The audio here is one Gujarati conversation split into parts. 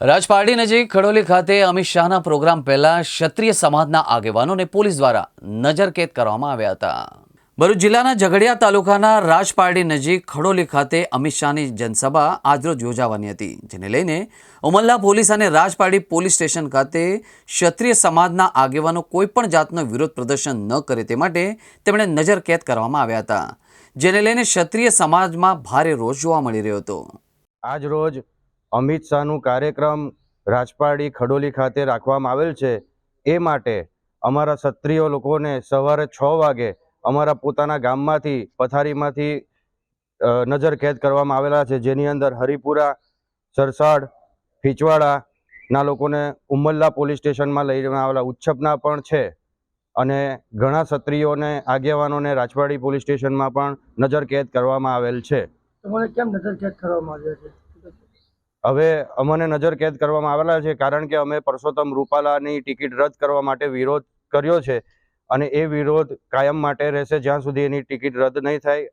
રાજપારડી નજીક ખડોલી ખાતે અમિત શાહના પ્રોગ્રામ પહેલા ક્ષત્રિય સમાજના આગેવાનોને પોલીસ દ્વારા નજરકેદ કરવામાં આવ્યા હતા. ભરૂચ જિલ્લાના ઝઘડિયા તાલુકાના રાજપારડી નજીક ખડોલી ખાતે અમિત શાહની જનસભા આજરોજ યોજાવાની હતી, જેને લઈને ઉમલ્લા પોલીસ અને રાજપારડી પોલીસ સ્ટેશન ખાતે ક્ષત્રિય સમાજના આગેવાનો કોઈપણ જાતનો વિરોધ પ્રદર્શન ન કરે તે માટે તેમણે નજરકેદ કરવામાં આવ્યા હતા, જેને લઈને ક્ષત્રિય સમાજમાં ભારે રોષ જોવા મળી રહ્યો હતો. આજ રોજ અમિત શાહનું કાર્યક્રમ રાજપાડી ખડોલી ખાતે રાખવામાં આવેલ છે. એ માટે અમારા ક્ષત્રિય લોકોને સવારે છ વાગે અમારા પોતાના ગામમાંથી, પથારીમાંથી નજર નજરકેદ કરવામાં આવેલા છે. જેની અંદર હરિપુરા, સરસાડ ફીચવાડાના લોકોને ઉમલ્લા પોલીસ સ્ટેશનમાં લઈ આવેલા ઉચ્છપના પણ છે અને ઘણા ક્ષત્રિયોને, આગેવાનોને રાજપાડી પોલીસ સ્ટેશનમાં પણ નજરકેદ કરવામાં આવેલ છે. તમારે કેમ નજરકેદ કરવામાં આવ્યા છે? હવે અમને નજરકેદ કરવામાં આવેલા છે કારણ કે અમે પરસોત્તમ રૂપાલાની ટિકિટ રદ કરવા માટે વિરોધ કર્યો છે અને એ વિરોધ કાયમ માટે રહેશે જ્યાં સુધી એની ટિકિટ રદ નહીં થાય.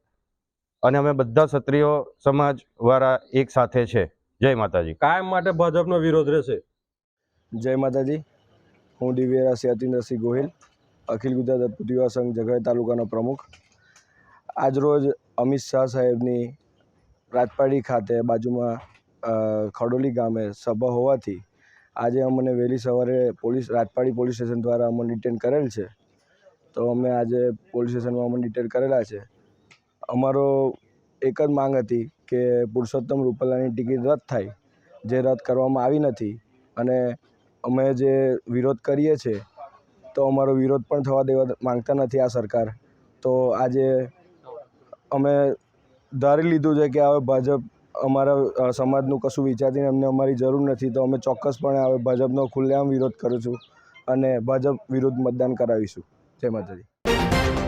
અને અમે બધા ક્ષત્રિયો સમાજ વાળા એક સાથે છે. જય માતાજી. કાયમ માટે ભાજપનો વિરોધ રહેશે. જય માતાજી. હું દિવ્યરા અતિન્દ્રસિંહ ગોહિલ અખિલ ગુજરાત અદભુત યુવા સંઘ જગાઈ તાલુકાનો પ્રમુખ. આજરોજ અમિત શાહ સાહેબની રાજપાડી ખાતે બાજુમાં ખડોલી ગામે સભા હોવાથી આજે અમને વહેલી સવારે પોલીસ, રાજપાડી પોલીસ સ્ટેશન દ્વારા અમને ડિટેન કરેલ છે. તો અમે આજે પોલીસ સ્ટેશનમાં અમને ડિટેન કરેલા છે. અમારો એક જ માંગ હતી કે પુરુષોત્તમ રૂપાલાની ટિકિટ રદ થાય, જે રદ કરવામાં આવી નથી. અને અમે જે વિરોધ કરીએ છીએ તો અમારો વિરોધ પણ થવા દેવા માંગતા નથી આ સરકાર. તો આજે અમે ધારી લીધું છે કે હવે ભાજપ અમારા સમાજનું કશું વિચારીને અમને અમારી જરૂર નથી, તો અમે ચોક્કસપણે હવે ભાજપનો ખુલ્લેઆમ વિરોધ કરું છું અને ભાજપ વિરુદ્ધ મતદાન કરાવીશું. જય માતાજી.